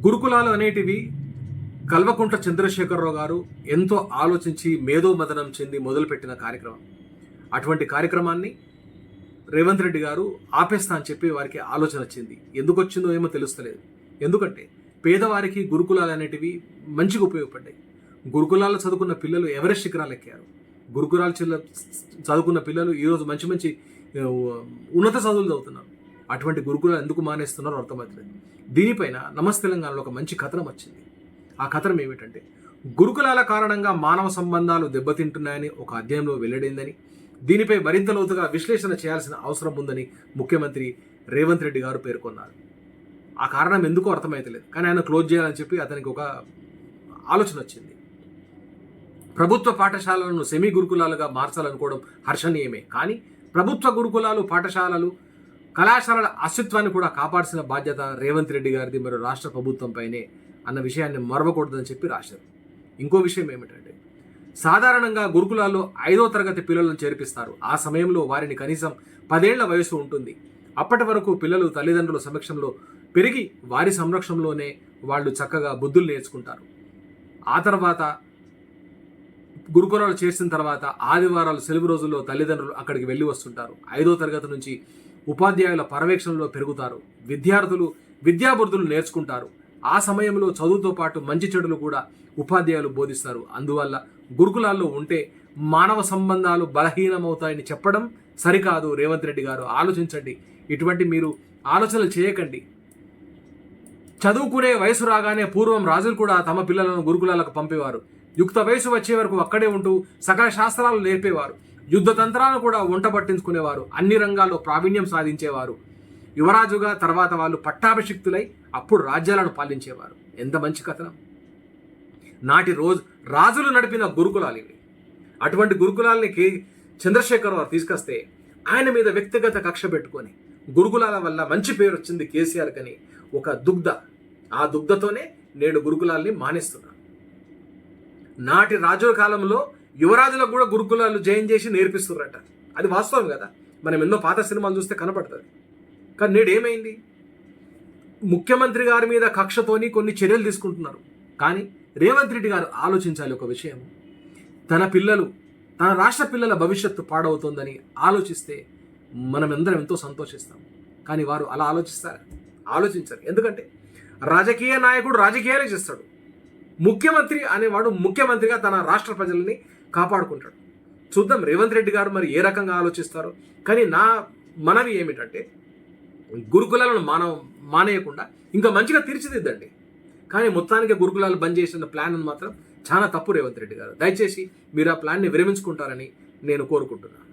గురుకులాలు అనేటివి కల్వకుంట్ల చంద్రశేఖరరావు గారు ఎంతో ఆలోచించి మేధోమదనం చెంది మొదలుపెట్టిన కార్యక్రమం. అటువంటి కార్యక్రమాన్ని రేవంత్ రెడ్డి గారు ఆపేస్తా అని చెప్పి వారికి ఆలోచన వచ్చింది. ఎందుకు వచ్చిందో ఏమో తెలుస్తలేదు. ఎందుకంటే పేదవారికి గురుకులాలు అనేటివి మంచిగా ఉపయోగపడ్డాయి. గురుకులాల్లో చదువుకున్న పిల్లలు ఎవరెస్ట్ శిఖరాలు ఎక్కారు. గురుకులాలు చదువుకున్న పిల్లలు ఈరోజు మంచి మంచి ఉన్నత చదువులు చదువుతున్నారు. అటువంటి గురుకులాలు ఎందుకు మానేస్తున్నారో అర్థమవుతుంది దీనిపైన నమస్ తెలంగాణలో ఒక మంచి కథనం వచ్చింది. ఆ కథనం ఏమిటంటే గురుకులాల కారణంగా మానవ సంబంధాలు దెబ్బతింటున్నాయని ఒక అధ్యాయంలో వెల్లడైందని దీనిపై మరింత లోతుగా విశ్లేషణ చేయాల్సిన అవసరం ఉందని ముఖ్యమంత్రి రేవంత్ రెడ్డి గారు పేర్కొన్నారు. ఆ కారణం ఎందుకో అర్థమైతలేదు కానీ ఆయన క్లోజ్ చేయాలని చెప్పి అతనికి ఒక ఆలోచన వచ్చింది. ప్రభుత్వ పాఠశాలలను సెమీ గురుకులాలుగా మార్చాలనుకోవడం హర్షణీయమే కానీ ప్రభుత్వ గురుకులాలు పాఠశాలలు కళాశాలల అస్తిత్వాన్ని కూడా కాపాడాల్సిన బాధ్యత రేవంత్ రెడ్డి గారిది మరియు రాష్ట్ర ప్రభుత్వంపైనే అన్న విషయాన్ని మరవకూడదని చెప్పి రాశారు. ఇంకో విషయం ఏమిటంటే సాధారణంగా గురుకులాల్లో ఐదో తరగతి పిల్లలను చేర్పిస్తారు. ఆ సమయంలో వారిని కనీసం పదేళ్ళ వయసు ఉంటుంది. అప్పటి వరకు పిల్లలు తల్లిదండ్రుల సమక్షంలో పెరిగి వారి సంరక్షణలోనే వాళ్ళు చక్కగా బుద్ధులు నేర్చుకుంటారు. ఆ తర్వాత గురుకులాలు చేసిన తర్వాత ఆదివారాలు సెలవు రోజుల్లో తల్లిదండ్రులు అక్కడికి వెళ్ళి వస్తుంటారు. ఐదో తరగతి నుంచి ఉపాధ్యాయుల పర్యవేక్షణలో పెరుగుతారు. విద్యార్థులు విద్యాబుద్ధులు నేర్చుకుంటారు. ఆ సమయంలో చదువుతో పాటు మంచి చెడులు కూడా ఉపాధ్యాయులు బోధిస్తారు. అందువల్ల గురుకులాల్లో ఉంటే మానవ సంబంధాలు బలహీనమవుతాయని చెప్పడం సరికాదు. రేవంత్ రెడ్డి గారు ఆలోచించండి. ఇటువంటి మీరు ఆలోచనలు చేయకండి. చదువుకునే వయసు రాగానే పూర్వం రాజులు కూడా తమ పిల్లలను గురుకులాలకు పంపేవారు. యుక్త వయసు వచ్చే వరకు అక్కడే ఉంటూ సకల శాస్త్రాలు నేర్పేవారు. యుద్ధ తంత్రాలను కూడా వంట పట్టించుకునేవారు. అన్ని రంగాల్లో ప్రావీణ్యం సాధించేవారు. యువరాజుగా తర్వాత వాళ్ళు పట్టాభిషిక్తులై అప్పుడు రాజ్యాలను పాలించేవారు. ఎంత మంచి కథనం. నాటి రోజు రాజులు నడిపిన గురుకులాలు ఇవి. అటువంటి గురుకులాల్ని కే చంద్రశేఖర్ వారు తీసుకొస్తే ఆయన మీద వ్యక్తిగత కక్ష పెట్టుకొని గురుకులాల వల్ల మంచి పేరు వచ్చింది కేసీఆర్ కని ఒక దుగ్ధ. ఆ దుగ్ధతోనే నేడు గురుకులాల్ని మానేస్తున్నారు. నాటి రాజుల కాలంలో యువరాజులకు కూడా గురుకులాలు జయం చేసి నేర్పిస్తున్నారట. అది వాస్తవం కదా. మనం ఎన్నో పాత సినిమాలు చూస్తే కనపడుతుంది. కానీ నేడు ఏమైంది? ముఖ్యమంత్రి గారి మీద కక్షతోని కొన్ని చర్యలు తీసుకుంటున్నారు. కానీ రేవంత్ రెడ్డి గారు ఆలోచించాలి ఒక విషయం. తన పిల్లలు తన రాష్ట్ర పిల్లల భవిష్యత్తు పాడవుతోందని ఆలోచిస్తే మనమందరం ఎంతో సంతోషిస్తాం. కానీ వారు అలా ఆలోచిస్తారు? ఆలోచించరు. ఎందుకంటే రాజకీయ నాయకుడు రాజకీయాలే చేస్తాడు. ముఖ్యమంత్రి అనేవాడు ముఖ్యమంత్రిగా తన రాష్ట్ర ప్రజల్ని కాపాడుకుంటాడు. చూద్దాం రేవంత్ రెడ్డి గారు మరి ఏ రకంగా ఆలోచిస్తారో. కానీ నా మనవి ఏమిటంటే గురుకులాలను మానవ మానేయకుండా ఇంకా మంచిగా తీర్చిదిద్దండి. కానీ మొత్తానికి గురుకులాలు బంద్ చేసిన ప్లాన్ మాత్రం చాలా తప్పు రేవంత్ రెడ్డి గారు. దయచేసి మీరు ఆ ప్లాన్ని విరమించుకుంటారని నేను కోరుకుంటున్నాను.